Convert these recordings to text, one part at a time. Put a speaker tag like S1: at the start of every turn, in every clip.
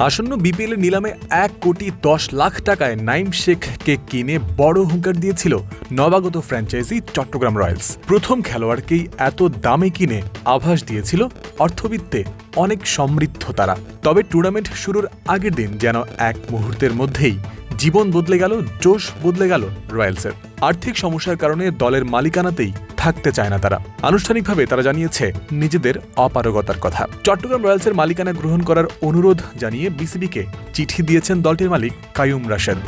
S1: আসন্ন বিপিএল নিলামে এক কোটি দশ লাখ টাকায় নাইম শেখকে কিনে বড় হুঙ্কার দিয়েছিল নবাগত ফ্র্যাঞ্চাইজি চট্টগ্রাম রয়্যালস। প্রথম খেলোয়াড়কেই এত দামে কিনে আভাস দিয়েছিল অর্থবিত্তে অনেক সমৃদ্ধ তারা। তবে টুর্নামেন্ট শুরুর আগের দিন যেন এক মুহূর্তের মধ্যেই জীবন বদলে গেল, জোশ বদলে গেল রয়্যালসের। আর্থিক সমস্যার কারণে দলের মালিকানাতেই থাকতে চায় না তারা। আনুষ্ঠানিকভাবে তারা জানিয়েছে, নিজেদের অপারগতার কথা। চট্টগ্রাম রয়্যালসের মালিকানা গ্রহণ করার অনুরোধ জানিয়ে বিসিবিকে চিঠি দিয়েছেন দলটির মালিক কায়ুম রাশেদ।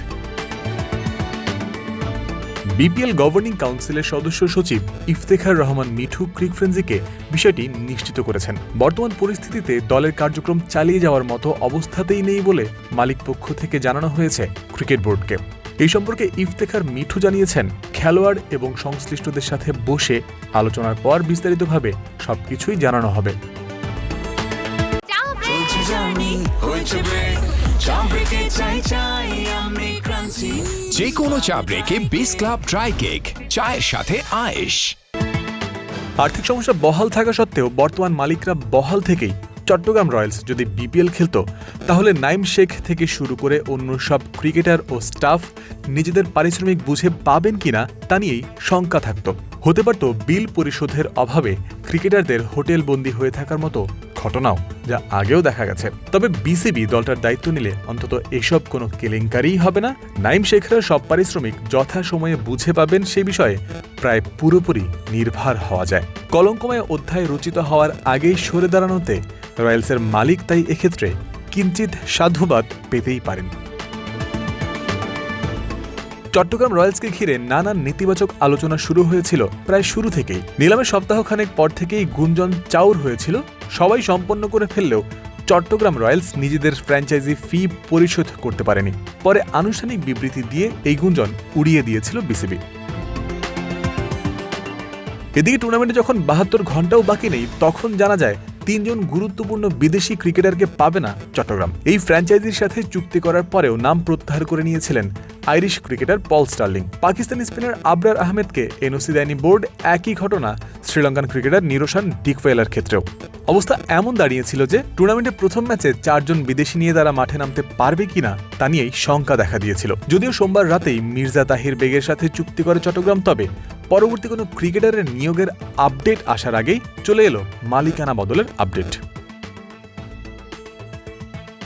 S1: বিপিএল গভর্নিং কাউন্সিলের সদস্য সচিব ইফতেখার রহমান মিঠু ক্রিক ফ্রেন্সিকে বিষয়টি নিশ্চিত করেছেন। বর্তমান পরিস্থিতিতে দলের কার্যক্রম চালিয়ে যাওয়ার মতো অবস্থাতেই নেই বলে মালিক পক্ষ থেকে জানানো হয়েছে ক্রিকেট বোর্ডকে। এই সম্পর্কে ইফতেখার মিঠু জানিয়েছেন খেলোয়াড় এবং সংশ্লিষ্টদের সাথে বসে আলোচনার পর বিস্তারিতভাবে সবকিছুই জানানো হবে।
S2: চলছে জার্নি হয়েছে ব্রেক চা ব্রেকে চাই চাই ক্রাঞ্চি।
S3: যে কোনো চা ব্রেকে বিস ক্লাব ড্রাই কেক চায়ের সাথে আয়েশ।
S1: আর্থিক সমস্যা বহাল থাকা সত্ত্বেও বর্তমান মালিকরা বহাল থেকেই চট্টগ্রাম রয়্যালস যদি বিপিএল খেলত, তাহলে নাইম শেখ থেকে শুরু করে অন্য সব ক্রিকেটার ও স্টাফ নিজেদের পারিশ্রমিক বুঝে পাবেন কিনা তা নিয়েই শঙ্কা থাকত। হতে পারত বিল পরিশোধের অভাবে ক্রিকেটারদের হোটেল বন্দী হয়ে থাকার মতো ঘটনাও। যা আগেও দেখা গেছে। তবে বিসিবি দলটার দায়িত্ব নিলে অন্তত এসব কোনো কেলেঙ্কারিই হবে না। নাইম শেখরা সব পারিশ্রমিক যথাসময়ে বুঝে পাবেন সে বিষয়ে প্রায় পুরোপুরি নির্ভর হওয়া যায়। কলঙ্কময় অধ্যায় রচিত হওয়ার আগেই সরে দাঁড়ানোতে রয়্যালসের মালিক তাই এক্ষেত্রে কিঞ্চিত সাধুবাদ পেতেই পারেন। চট্টগ্রাম রয়্যালসকে ঘিরে নানান নেতিবাচক আলোচনা শুরু হয়েছিল প্রায় শুরু থেকেই। নিলামের সপ্তাহখানেক পর থেকেই গুঞ্জন চাউর হয়েছিল। সবাই সম্পন্ন করে ফেললেও চট্টগ্রাম রয়্যালস নিজেদের ফ্র্যাঞ্চাইজি ফি পরিশোধ করতে পারেনি। পরে আনুষ্ঠানিক বিবৃতি দিয়ে এই গুঞ্জন উড়িয়ে দিয়েছিল বিসিবি। এদিকে টুর্নামেন্টে যখন বাহাত্তর ঘন্টাও বাকি নেই, তখন জানা যায় তিনজন গুরুত্বপূর্ণ বিদেশি ক্রিকেটারকে পাবে না চট্টগ্রাম। এই ফ্র্যাঞ্চাইজির সাথে চুক্তি করার পরেও নাম প্রত্যাহার করে নিয়েছিলেন Irish cricketer Paul Stirling. Pakistani spinner Abrar আহমেদকে এনওসি দেয়নি বোর্ড, একই ঘটনা শ্রীলঙ্কান ক্রিকেটার নিরোশান ডিকওয়েলার ক্ষেত্রেও। অবস্থা এমন দাঁড়িয়েছিল যে টুর্নামেন্টের প্রথম ম্যাচে চারজন বিদেশি নিয়ে তারা মাঠে নামতে পারবে কিনা তা নিয়েই শঙ্কা দেখা দিয়েছিল। যদিও সোমবার রাতেই মির্জা তাহির বেগের সাথে চুক্তি করে চট্টগ্রাম, তবে পরবর্তী কোনো ক্রিকেটারের নিয়োগের আপডেট আসার আগেই চলে এলো মালিকানা বদলের আপডেট।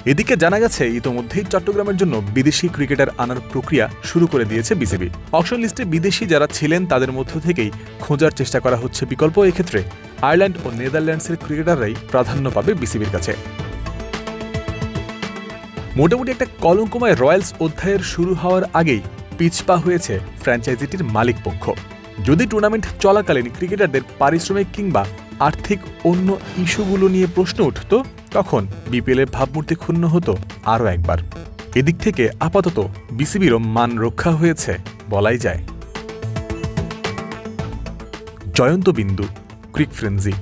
S1: এদিকে জানা গেছে, ইতোমধ্যেই চট্টগ্রামের জন্য বিদেশি ক্রিকেটার আনার প্রক্রিয়া শুরু করে দিয়েছে বিসিবি। অকশন লিস্টে বিদেশি যারা ছিলেন, তাদের মধ্য থেকেই খোঁজার চেষ্টা করা হচ্ছে বিকল্প। এক্ষেত্রে আয়ারল্যান্ড ও নেদারল্যান্ডসের ক্রিকেটাররাই প্রাধান্য পাবে বিসিবির কাছে। মোটামুটি একটা কলঙ্কময় রয়্যালস অধ্যায়ের শুরু হওয়ার আগেই পিছপা হয়েছে ফ্র্যাঞ্চাইজিটির মালিক পক্ষ যদি টুর্নামেন্ট চলাকালীন ক্রিকেটারদের পারিশ্রমিক কিংবা আর্থিক অন্য ইস্যুগুলো নিয়ে প্রশ্ন উঠত, তখন বিপিএলের ভাবমূর্তি ক্ষুণ্ণ হতো আরও একবার। এদিক থেকে আপাতত বিসিবিরও মান রক্ষা হয়েছে বলাই যায়। জয়ন্ত বিন্দু, ক্রিক ফ্রেন্সি।